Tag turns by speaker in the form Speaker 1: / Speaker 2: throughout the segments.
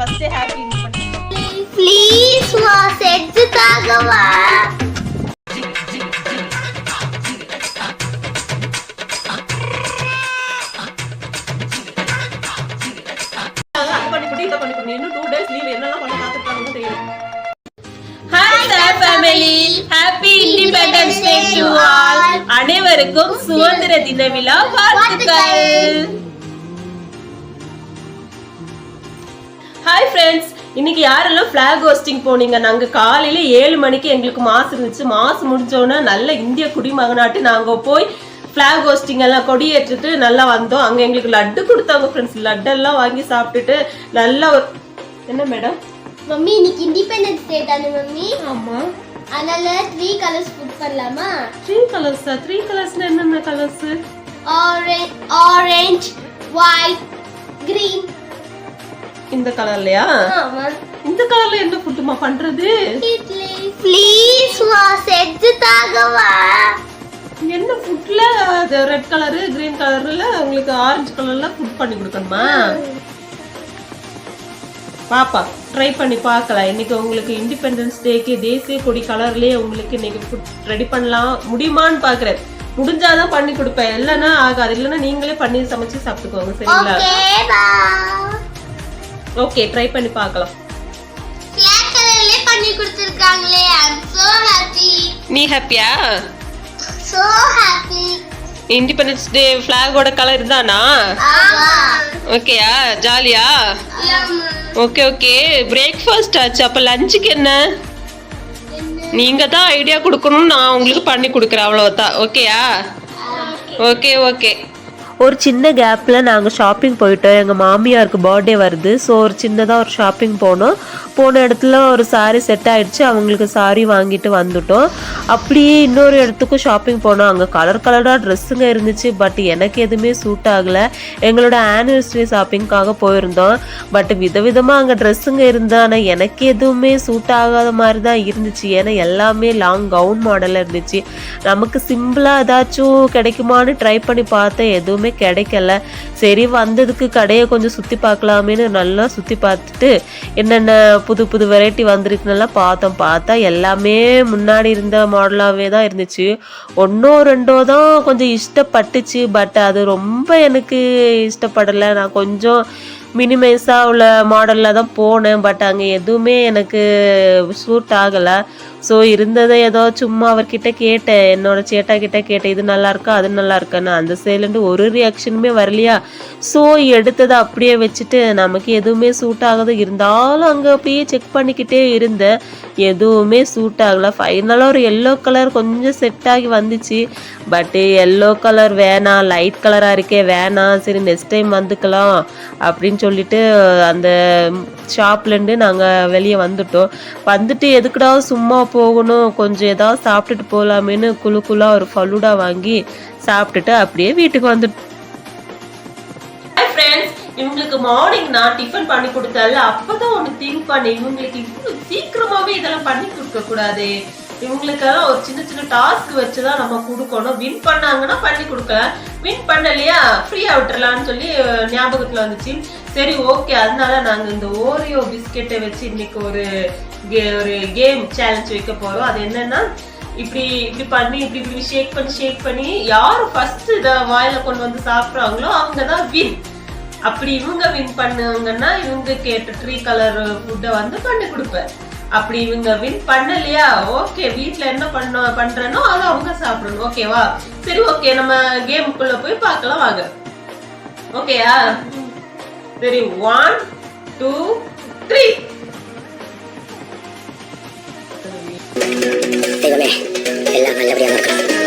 Speaker 1: First happy
Speaker 2: please வா செஞ்சுக்காக வா
Speaker 1: happy Independence Day to all அனைவருக்கும் சுதந்திர தின விழா வாழ்த்துக்கள். ஹாய் ஃப்ரெண்ட்ஸ் இன்னைக்கு யாரெல்லாம் ஃபிளாக் ஹோஸ்டிங் போனீங்க? நாங்க காலையில ஏழு மணிக்கு எங்களுக்கு மாசு இருந்துச்சு. மாசு முடிஞ்சோடனே நல்ல இந்திய குடிமகனாட்டு நாங்க போய் ஃபிளாக் ஹோஸ்டிங் எல்லாம் கொடியேற்றிட்டு நல்லா வந்தோம். அங்க எங்களுக்கு லட்டு கொடுத்தாங்க ஃப்ரெண்ட்ஸ் லட்டெல்லாம் வாங்கி சாப்பிட்டுட்டு நல்ல ஒரு என்ன மேடம்
Speaker 2: மம்மி இன்னைக்கு இண்டிபெண்டன்ஸ் டே தானே மம்மி?
Speaker 1: ஆமா.
Speaker 2: அதனால த்ரீ கலர்ஸ் புக் பண்ணலாமா?
Speaker 1: த்ரீ கலர்ஸா த்ரீ கலர்ஸ்னா என்னென்ன colours
Speaker 2: orange orange white green
Speaker 1: இந்த கலர்லயா? இந்த கலர்ல என்ன ஃபுட்டுமா பண்றது?
Speaker 2: ப்ளீஸ் வா
Speaker 1: என்ன ஃபுட்ல ரெட் கலரு கிரீன் கலர்ல உங்களுக்கு ஆரஞ்சு கலர்ல ஃபுட் பண்ணி கொடுக்கணுமா? பாப்பா ட்ரை பண்ணி பார்க்கலாம். இன்னைக்கு உங்களுக்கு இண்டிபெண்டன்ஸ் டேக்கு தேசிய கொடி கலர்லயே உங்களுக்கு இன்னைக்கு ஃபுட் ரெடி பண்ணலாம். முடியுமான்னு பாக்குறேன் முடிஞ்சாதான் பண்ணி கொடுப்பேன். இல்லைன்னா ஆகாது. இல்லைன்னா நீங்களே பண்ணி சமைச்சு சாப்பிட்டுக்கோங்க சரிங்களா?
Speaker 2: ஓகே
Speaker 1: ட்ரை பண்ணி பார்க்கலாம்.
Speaker 2: பிளாக் பண்ணி கொடுத்திருக்காங்களே ஐ அம் சோ ஹாப்பி
Speaker 1: நீ ஹாப்பியா
Speaker 2: சோ ஹாப்பி
Speaker 1: இண்டிபெண்டன்ஸ் டே ஃபிளாகோட கலர் தானா
Speaker 2: ஆமா.
Speaker 1: ஓகேயா ஜாலியா? ஓகே ஓகே பிரேக்ஃபாஸ்ட் ஆச்சு. அப்போ லஞ்சுக்கு என்ன? நீங்க தான் ஐடியா கொடுக்கணும்னு நான் உங்களுக்கு பண்ணி கொடுக்குறேன் அவ்வளோதான் ஓகேயா ஓகே ஓகே ஒரு சின்ன கேப்பில் நாங்கள் ஷாப்பிங் போயிட்டோம். எங்கள் மாமியாருக்கு பர்த்டே வருது. ஸோ ஒரு சின்னதாக ஒரு ஷாப்பிங் போனோம். போன இடத்துல ஒரு சாரீ செட் ஆகிடுச்சு அவங்களுக்கு saree வாங்கிட்டு வந்துட்டோம். அப்படியே இன்னொரு இடத்துக்கும் ஷாப்பிங் போனோம். அங்கே கலர் கலராக ட்ரெஸ்ஸுங்க இருந்துச்சு. பட் எனக்கு எதுவுமே சூட் ஆகலை. எங்களோட ஆனிவர்சரி ஷாப்பிங்க்காக போயிருந்தோம். பட் விதவிதமாக அங்கே ட்ரெஸ்ஸுங்க இருந்தால் ஆனால் எனக்கு எதுவுமே சூட் ஆகாத மாதிரி தான் இருந்துச்சு. ஏன்னா எல்லாமே லாங் கவுன் மாடலில் இருந்துச்சு. நமக்கு சிம்பிளாக ஏதாச்சும் கிடைக்குமான்னு ட்ரை பண்ணி பார்த்தேன். எதுவுமே கிடைக்கல. சரி வந்ததுக்கு கடையை கொஞ்சம் சுற்றி பார்க்கலாமேன்னு நல்லா சுற்றி பார்த்துட்டு என்னென்ன புது புது வெரைட்டி வந்திருக்குன்னெல்லாம் பார்த்தோம். பார்த்தா எல்லாமே முன்னாடி இருந்த மாடலாகவே தான் இருந்துச்சு. ஒன்றோ ரெண்டோ தான் கொஞ்சம் இஷ்டப்பட்டுச்சு. பட் அது ரொம்ப எனக்கு இஷ்டப்படலை. நான் கொஞ்சம் மினிமைஸாக உள்ள மாடலில் தான் போனேன். பட் அங்கே எதுவுமே எனக்கு சூட் ஆகலை. ஸோ இருந்ததை ஏதோ சும்மா அவர்கிட்ட கேட்டேன். என்னோட சேட்டா கிட்ட கேட்டேன். இது நல்லா இருக்கா அது நல்லா இருக்கான்னு. அந்த சைட்லேருந்து ஒரு ரியாக்ஷனுமே வரலையா? ஸோ எடுத்ததை அப்படியே வச்சுட்டு நமக்கு எதுவுமே சூட் ஆகுது. இருந்தாலும் அங்கே போய் செக் பண்ணிக்கிட்டே இருந்தேன். எதுவுமே சூட் ஆகலை. ஃபைனலாக ஒரு எல்லோ கலர் கொஞ்சம் செட் ஆகி வந்துச்சு. பட்டு எல்லோ கலர் வேணாம் லைட் கலராக இருக்கே வேணாம். சரி நெக்ஸ்ட் டைம் வந்துக்கலாம் அப்படின்னு சொல்லிட்டு அந்த ஷாப்லேருந்து நாங்கள் வெளியே வந்துட்டோம். வந்துட்டு எதுக்குடா சும்மா போகணும். கொஞ்சம் ஏதாவது சாப்பிட்டுட்டு போகலாமேன்னு குழு குழா ஒரு ஃபலூடா வாங்கி சாப்பிட்டுட்டு அப்படியே வீட்டுக்கு வந்துட்டோம் ஃப்ரெண்ட்ஸ் இவங்களுக்கு மார்னிங் நான் டிஃபன் பண்ணி கொடுத்தால அப்பதான் ஒன்று திங்க் பண்ணி இவங்களுக்கு இவ்வளவு சீக்கிரமாவே இதெல்லாம் பண்ணி கொடுக்க கூடாது இவங்களுக்கெல்லாம் ஒரு சின்ன சின்ன டாஸ்க் வச்சுதான் நம்ம கொடுக்கணும். வின் பண்ணாங்கன்னா பண்ணி கொடுக்கலாம். வின் பண்ணலையா ஃப்ரீயாக விட்டுறலாம்னு சொல்லி ஞாபகத்தில் ஞாபகத்துல வந்துச்சு. சரி ஓகே அதனால நாங்க இந்த ஓரியோ பிஸ்கெட்டை வச்சு இன்னைக்கு ஒரு கே- ஒரு கேம் சேலஞ்ச் வைக்க போறோம். அது என்னன்னா இப்படி இப்படி பண்ணி இப்படி இப்படி ஷேக் பண்ணி ஷேக் பண்ணி யார் ஃபர்ஸ்ட் இதை வாயில கொண்டு வந்து சாப்பிட்றாங்களோ அவங்க தான் வின் அப்படி இவங்க வின் பண்ணுவாங்கன்னா இவங்க கேட்ட ட்ரீ கலர் ஃபுட்டை வந்து பண்ணி கொடுப்பேன். அப்படி இவங்க வின் பண்ணலையா? ஓகே வீட்ல என்ன பண்ண பண்றேனோ அதை அவங்க சாப்பிடணும். ஓகேவா சரி ஓகே நம்ம கேமுக்குள்ள போய் பார்க்கலாம் வாங்க. ஓகேயா சரி ஒன் டூ த்ரீ
Speaker 3: தெய்வமே எல்லாம் நல்லபடியாக
Speaker 4: இருக்கும்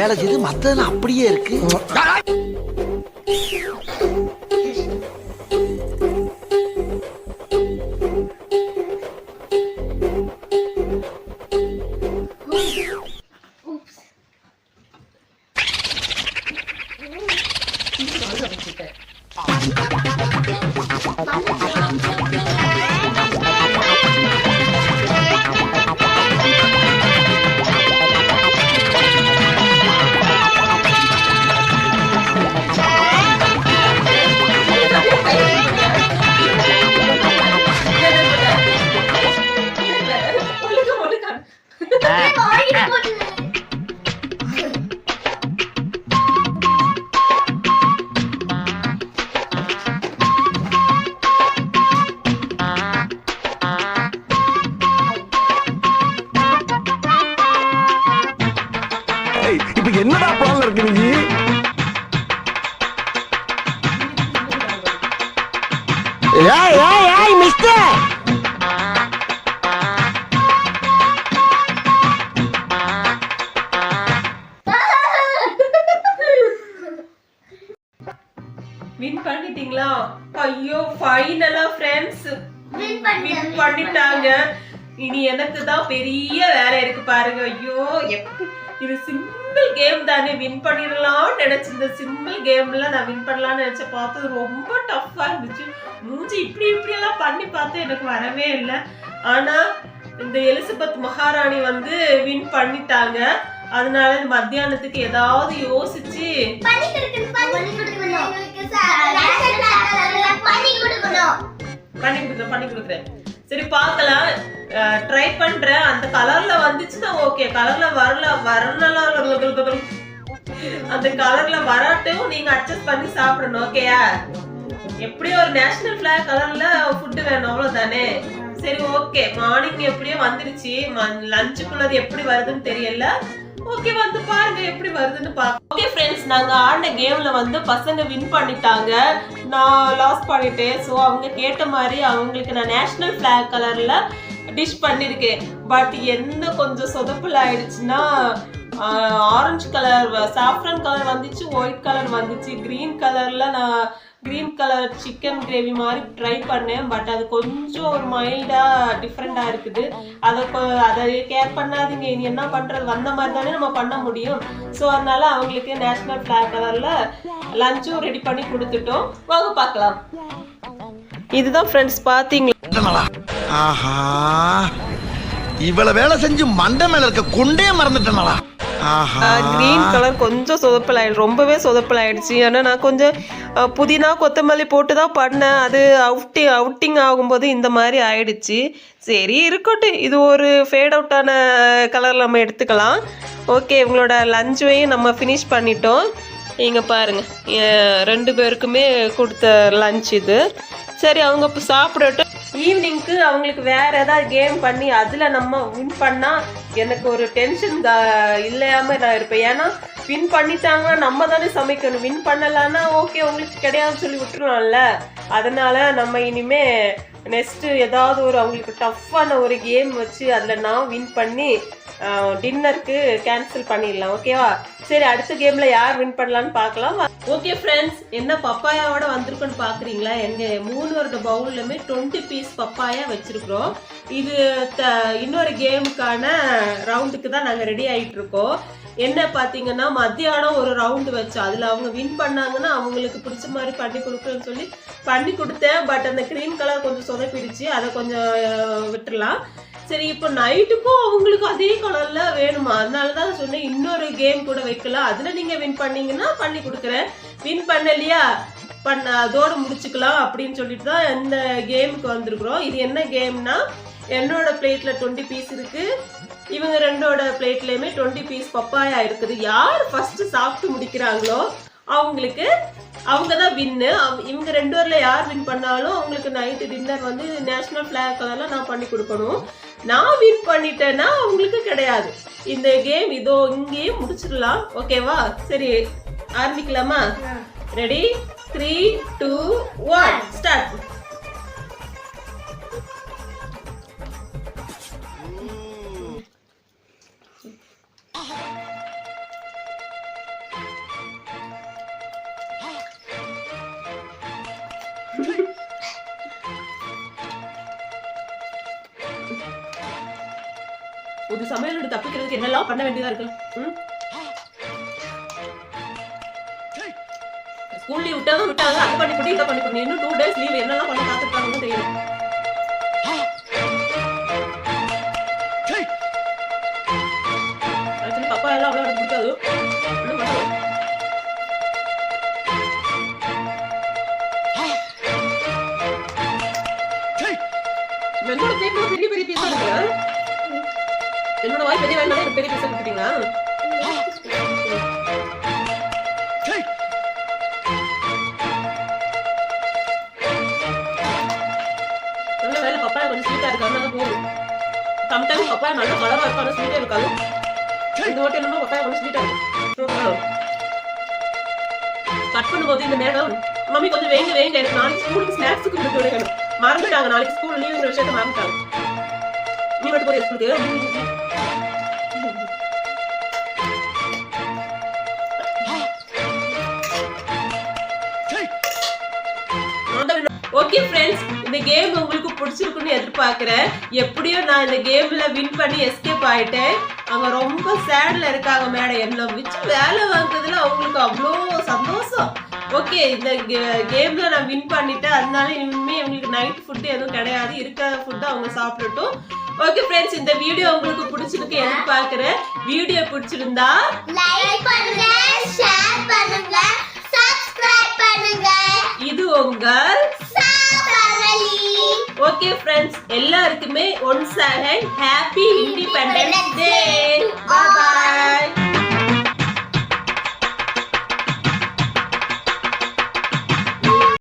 Speaker 4: வேலை செய்யுது மத்ததெல்லாம் அப்படியே இருக்கு.
Speaker 1: ஃபைனலா ஃப்ரெண்ட்ஸ் வின் பண்ணிட்டாங்க. இனி எனக்கு தான் பெரிய வேலை இருக்கு பாருங்க. ஐயோ இது சிம்பிள் கேம் தானே. வின் பண்ணிடலாம்னு நினைச்சு இந்த சிம்பிள் கேம்ல நான் வின் பண்ணலாம்னு நினைச்ச பார்த்தது ரொம்ப டஃப்பா இருந்துச்சு. மூஞ்சி இப்படி இப்படி எல்லாம் பண்ணி பார்த்து எனக்கு வரவே இல்லை. ஆனா இந்த எலிசபெத் மகாராணி வந்து வின் பண்ணிட்டாங்க. அதனால இந்த மத்தியானத்துக்கு ஏதாவது யோசிச்சு
Speaker 2: பண்ணி கொடுக்கணும் பண்ணி கொடுக்கணும் பண்ணி
Speaker 1: கொடுக்குறேன் சரி பார்க்கலாம். ட்ரை பண்றேன். அந்த கலர்ல வந்துச்சுன்னா ஓகே கலர்ல வரல வரலாம் அந்த கலர்ல வராட்டும் நீங்க அட்ஜஸ்ட் பண்ணி சாப்பிடணும் ஓகேயா எப்படியும் ஒரு நேஷனல் ஃபிளாக் கலர்ல ஃபுட் வேணும் அவ்வளவுதானே? சரி ஓகே மார்னிங் எப்படியோ வந்துருச்சு. லஞ்சுக்குள்ளது எப்படி வருதுன்னு தெரியல. ஓகே வந்து பாருங்க எப்படி வருதுன்னு பாருங்க ஓகே ஃப்ரெண்ட்ஸ் நாங்க ஆடின கேம்ல வந்து பசங்க வின் பண்ணிட்டாங்க. நான் லாஸ் பண்ணிட்டேன். ஸோ அவங்க கேட்ட மாதிரி அவங்களுக்கு நான் நேஷ்னல் ஃப்ளாக் கலரில் டிஷ் பண்ணியிருக்கேன் பட் என்ன கொஞ்சம் சொதப்பில் ஆயிடுச்சுன்னா ஆரஞ்சு கலர் சாஃப்ரன் கலர் வந்துச்சு ஒயிட் கலர் வந்துச்சு. க்ரீன் கலரில் நான் க்ரீன் கலர் சிக்கன் கிரேவி மாதிரி ட்ரை பண்ணேன் பட் அது கொஞ்சம் ஒரு மைல்டாக டிஃப்ரெண்ட்டாக இருக்குது. அதை அதை கேர் பண்ணாதீங்க. இனி என்ன பண்ணுறது வந்த மாதிரி தானே நம்ம பண்ண முடியும். ஸோ அதனால அவங்களுக்கு நேஷ்னல் ஃப்ளாக் கலரில் லஞ்சும் ரெடி பண்ணி கொடுத்துட்டோம். வாங்க பார்க்கலாம். இதுதான் ஃப்ரெண்ட்ஸ் பார்த்தீங்களா?
Speaker 4: ஆஹா. இவ்வளவு வேலை செஞ்சு மண்டை மேல இருக்க கொண்டே மறந்துட்டனாலா ஆஹா.
Speaker 1: க்ரீன் கலர் கொஞ்சம் சொதப்பல் ஆயிடுச்சு ரொம்பவே சொதப்பல் ஆயிடுச்சு ஏன்னா நான் கொஞ்சம் புதினா கொத்தமல்லி போட்டு தான் பண்ணேன். அது அவுட்டி அவுட்டிங் ஆகும்போது இந்த மாதிரி ஆயிடுச்சு. சரி இருக்கட்டும். இது ஒரு ஃபேட் அவுட்டான கலர் நம்ம எடுத்துக்கலாம். ஓகே இவங்களோட லஞ்சையும் நம்ம ஃபினிஷ் பண்ணிட்டோம். இங்கே பாருங்கள் ரெண்டு பேருக்குமே கொடுத்த லஞ்ச் இது. சரி அவங்க இப்போ சாப்பிடட்டும். ஈவினிங்க்கு அவங்களுக்கு வேற ஏதாவது கேம் பண்ணி அதில் நம்ம வின் பண்ணால் எனக்கு ஒரு டென்ஷன் இல்லையாம நான் இருப்பேன். ஏன்னா வின் பண்ணிட்டாங்கன்னா நம்ம தானே சமைக்கணும். வின் பண்ணலான்னா ஓகே உங்களுக்கு கிடையாது சொல்லி விட்டுருவோம்ல அதனால நம்ம இனிமே நெக்ஸ்ட்டு ஏதாவது ஒரு அவங்களுக்கு டஃப்பான ஒரு கேம் வச்சு அதில் நான் வின் பண்ணி டின்னருக்கு கேன்சல் பண்ணிடலாம். ஓகேவா சரி அடுத்த கேம்ல யார் வின் பண்ணலான்னு பார்க்கலாம். ஓகே ஃப்ரெண்ட்ஸ் என்ன பப்பாயாவோட வந்திருக்குன்னு பார்க்குறீங்களா? எங்கள் மூணு வருட பவுல்லுமே டுவெண்ட்டி பீஸ் பப்பாயா வச்சுருக்குறோம். இது த இன்னொரு கேமுக்கான ரவுண்டுக்கு தான் நாங்கள் ரெடி ஆகிட்டு இருக்கோம் என்ன பார்த்தீங்கன்னா மத்தியானம் ஒரு ரவுண்டு வச்சோம் அதில் அவங்க வின் பண்ணாங்கன்னா அவங்களுக்கு பிடிச்ச மாதிரி பண்ணி கொடுக்குறேன்னு சொல்லி பண்ணி கொடுத்தேன். பட் அந்த க்ரீன் கலர் கொஞ்சம் சொதப்பிடுச்சு. அதை கொஞ்சம் அஹ், விட்டுறலாம். சரி இப்போ நைட்டுக்கும் அவங்களுக்கு அதே கலர்ல வேணுமா? அதனால தான் சொன்னேன் இன்னொரு கேம் கூட வைக்கலாம். அதில் நீங்கள் வின் பண்ணீங்கன்னா பண்ணி கொடுக்குறேன். வின் பண்ணலையா? பண்ண அதோடு முடிச்சுக்கலாம் அப்படின்னு சொல்லிட்டு தான் இந்த கேமுக்கு வந்திருக்கிறோம். இது என்ன கேம்னா என்னோட பிளேட்ல டுவெண்ட்டி பீஸ் இருக்கு. இவங்க ரெண்டோட பிளேட்லயுமே டுவெண்ட்டி பீஸ் பப்பாயா இருக்குது. யார் ஃபர்ஸ்ட் சாப்பிட்டு முடிக்கிறாங்களோ அவங்களுக்கு அவங்க தான் வின்னு இவங்க ரெண்டு பேர்ல யார் வின் பண்ணாலும் அவங்களுக்கு நைட்டு டின்னர் வந்து நேஷனல் ஃபிளாக் அதெல்லாம் நான் பண்ணி கொடுக்கணும். நான் வின் பண்ணிட்டேன்னா உங்களுக்கு கிடையாது. இந்த கேம் இதோ இங்கேயே முடிச்சிடலாம். ஓகேவா சரி ஆரம்பிக்கலாமா? Ready three two one start ஒரு சமையலோட தப்பிக்கிறதுக்கு என்னெல்லாம் பண்ண வேண்டியதா இருக்கு? ஸ்கூல் லீவ் விட்டாலும் விட்டாங்க அதை பண்ணி பண்ணி இதை பண்ணி பண்ணி இன்னும் டூ டேஸ் லீவ் என்னெல்லாம் பண்ண காத்துருக்காங்கன்னு தெரியல. வாய் பெரிய வாய் எனக்கு பெரிய பீஸா கொடுத்துட்டீங்களா? நல்ல வேலை பப்பாயா கொஞ்சம் ஸ்வீட்டா இருக்கு. அதனால போதும். சம்டைம்ஸ் பப்பாயா நல்ல கலரா இருக்கும் ஆனால் ஸ்வீட்டே இருக்காது. இந்த வாட்டி என்னமோ பப்பாயா கொஞ்சம் ஸ்வீட்டா இருக்கும் கட் பண்ணும்போது இந்த மேடம் மம்மி கொஞ்சம் வேங்க வேங்க. எனக்கு நாளைக்கு ஸ்கூலுக்கு ஸ்நாக்ஸுக்கு கொடுத்து விடணும் மறந்துட்டாங்க. நாளைக்கு ஸ்கூல் லீவுங்கிற விஷயத்த மறந்துட்டாங்க. நீ மட்டும் போய் ஸ்கூலுக்கு ஓகே ஃப்ரெண்ட்ஸ் இந்த கேம் உங்களுக்கு பிடிச்சிருக்குன்னு எதிர்பார்க்குறேன். எப்படியோ நான் இந்த கேமில் வின் பண்ணி எஸ்கேப் ஆயிட்டேன். அவங்க ரொம்ப சேடில் இருக்காங்க மேடம் என்ன வச்சு வேலை வாங்குறதுல அவங்களுக்கு அவ்வளோ சந்தோஷம். ஓகே இந்த கேமில் நான் வின் பண்ணிட்டேன். அதனால இனிமேல் இவங்களுக்கு நைட் ஃபுட்டு எதுவும் கிடையாது. இருக்கிற ஃபுட்டு அவங்க சாப்பிடட்டும். ஓகே ஃப்ரெண்ட்ஸ் இந்த வீடியோ உங்களுக்கு பிடிச்சிருக்கு எதிர்பார்க்கிறேன் வீடியோ பிடிச்சிருந்தா
Speaker 2: லைக் பண்ணுங்க ஷேர் பண்ணுங்க சப்ஸ்கிரைப் பண்ணுங்க.
Speaker 1: இது
Speaker 2: சாபரலி
Speaker 1: ஓகே ஃப்ரெண்ட்ஸ் எல்லாருக்குமே once again happy Independence Day bye